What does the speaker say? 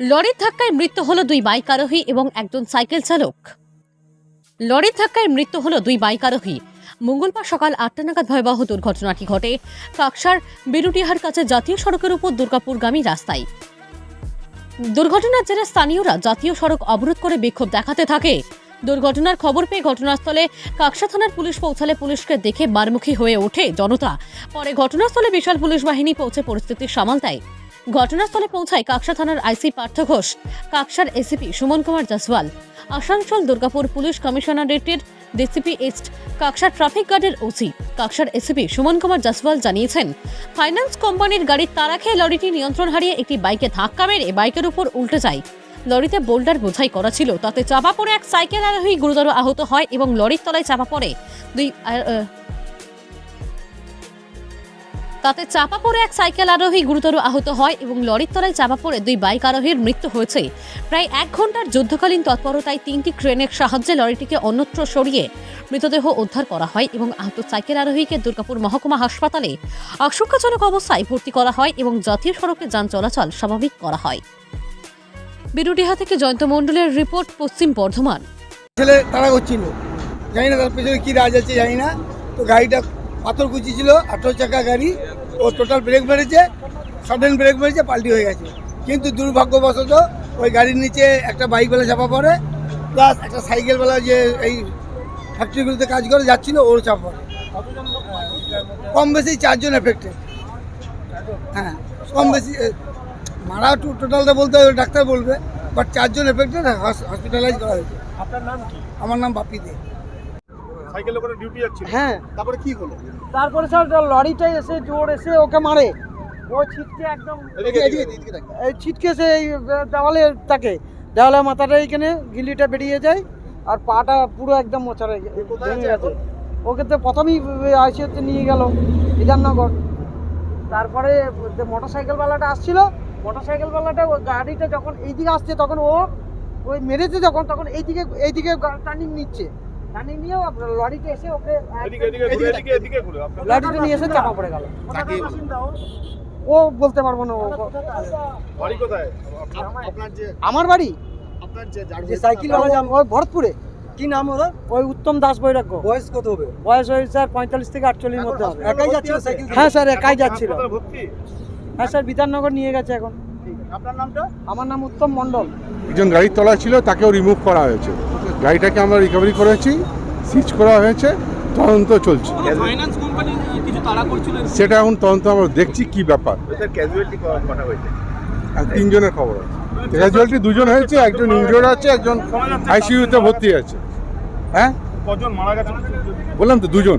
লরির ধাক্কায় মৃত্যু হলো দুই বাইক আরোহী এবং একজন সাইকেল চালক। লরির ধাক্কায় মৃত্যু হলো দুই বাইক আরোহী। মঙ্গলবার সকাল আটটা নাগাদ ভয়াবহ দুর্ঘটনাটি ঘটে কাকসার বেরুটিহার কাছে জাতীয় সড়কের উপর দুর্গাপুরগামী রাস্তায়। দুর্ঘটনার জেরে স্থানীয়রা জাতীয় সড়ক অবরোধ করে বিক্ষোভ দেখাতে থাকে। দুর্ঘটনার খবর পেয়ে ঘটনাস্থলে কাকসা থানার পুলিশ পৌঁছালে পুলিশকে দেখে বারমুখী হয়ে ওঠে জনতা। পরে ঘটনাস্থলে বিশাল পুলিশ বাহিনী পৌঁছে পরিস্থিতি সামাল দেয়। ঘটনাস্থলে পৌঁছায় কাকসা থানার আইসি পার্থ ঘোষ, কাকসার এসিপি সুমন কুমার জাসওয়াল, আসানসোল, দুর্গাপুর পুলিশ কমিশনারেটের ডিসিপি ইস্ট, কাকসার ট্রাফিক গার্ডের ওসি, কাকসার এসিপি সুমন কুমার জাসওয়াল জানিয়েছেন, ফাইন্যান্স কোম্পানির গাড়ির তারা খেয়ে লরিটি নিয়ন্ত্রণ হারিয়ে একটি বাইকে ধাক্কা মেরে বাইকের উপর উল্টে যায়। লরিতে বোল্ডার বোঝাই করা ছিল, তাতে চাপা পড়ে এক সাইকেল আরোহী গুরুতর আহত হয় এবং লরির তলায় চাপা পড়ে। দুই তাতে চাপা পড়ে এক সাইকেল আরোহী গুরুতর আহত হয় এবং লরির তলায় চাপা পড়ে দুই বাইক আরোহীর মৃত্যু হয়েছে। প্রায় এক ঘণ্টার যুদ্ধকালীন তৎপরতায় তিনটি ট্রেনের সাহায্যে লরিটিকে অন্যত্র সরিয়ে মৃতদেহ উদ্ধার করা হয় এবং আহত সাইকেল আরোহীকে দুর্গাপুর মহকুমা হাসপাতালে আশঙ্কাজনক অবস্থায় ভর্তি করা হয় এবং জাতীয় সড়কে যান চলাচল স্বাভাবিক করা হয়। বিরুডিহা থেকে জয়ন্ত মণ্ডলের রিপোর্ট, পশ্চিম বর্ধমান। ছেলে তারা করছিল জানি না তার পেছনে কী রাজ আছে, জানি না। তো গাড়িটা পাথর কুচি ছিল আঠেরো চাকা গাড়ি ও টোটাল ব্রেক মেরেছে সাডেন ব্রেক মেরেছে পাল্টি হয়ে গেছে। কিন্তু দুর্ভাগ্যবশত ওই গাড়ির নিচে একটা বাইকওয়ালা চাপা পড়ে প্লাস একটা সাইকেলওয়ালা যে এই ফ্যাক্টরিগুলোতে কাজ করে যাচ্ছিল ওর চাপা পড়ে। কম বেশি চারজন এফেক্টেড হ্যাঁ কম বেশি মারা টোটালটা বলতে হবে ডাক্তার বলবে বাট চারজন এফেক্টেড হসপিটালাইজ করা হয়েছে। আপনার নাম আমার নাম বাপি দে। সাইকেলে করে ডিউটি যাচ্ছিল। হ্যাঁ। তারপরে কি হলো? তারপরে স্যার লরিটা এসে জোর এসে ওকে মারে। ও ছিটকে একদম এই ছিটকে সে এই দেওয়ালে তাকে। দেওয়ালে মাথাটা এইখানে গিল্লিটা বেরিয়ে যায় আর পাটা পুরো একদম মোচারে ভেঙে গেছে। ওকে তো প্রথমেই আইসিওতে নিয়ে গেল বিধাননগর। তারপরে মোটর সাইকেলওয়ালাটা আসছিল মোটর সাইকেলওয়ালাটা ওই গাড়িটা যখন এইদিকে আসছে তখন ও ওই মেরেছে যখন তখন এইদিকে এইদিকে টার্নিং নিচ্ছে। টার্নিং নিয়েও আপনার লরিতে এসে ওকে এদিকে এদিকে ঘুরে এদিকে এদিকে ঘুরে আপনার লরিটা নিয়ে এসে চাপা পড়ে গেল। ও বলতে পারব না বাড়ি কোথায়? আপ- আপনার যে আমার বাড়ি? যে সাইকেল ওই ভরতপুরে। কি নাম ওরা? ওই উত্তম দাস বৈরাগ্য। বয়স কত হবে? বয়স ওই স্যার পঁয়তাল্লিশ থেকে আটচল্লিশ মধ্যে হবে। একাই যাচ্ছিল সাইকেল হ্যাঁ স্যার একাই যাচ্ছিল। হ্যাঁ স্যার বিধাননগর নিয়ে গেছে এখন। আপনার নামটা? আমার নাম উত্তম মণ্ডল। একজন গাড়ির তলায় ছিল তাকেও রিমুভ করা হয়েছে। গাড়িটাকে আমরা রিকভারি করেছি সুইচ করা হয়েছে তদন্ত চলছে। সেটা এখন তদন্ত আমরা দেখছি কি ব্যাপার। তিনজনের খবর আছে। ক্যাজুয়ালিটি দুজন হয়েছে একজন ইনজোর আছে একজন আইসিউতে ভর্তি আছে। হ্যাঁ? বললাম তো দুজন।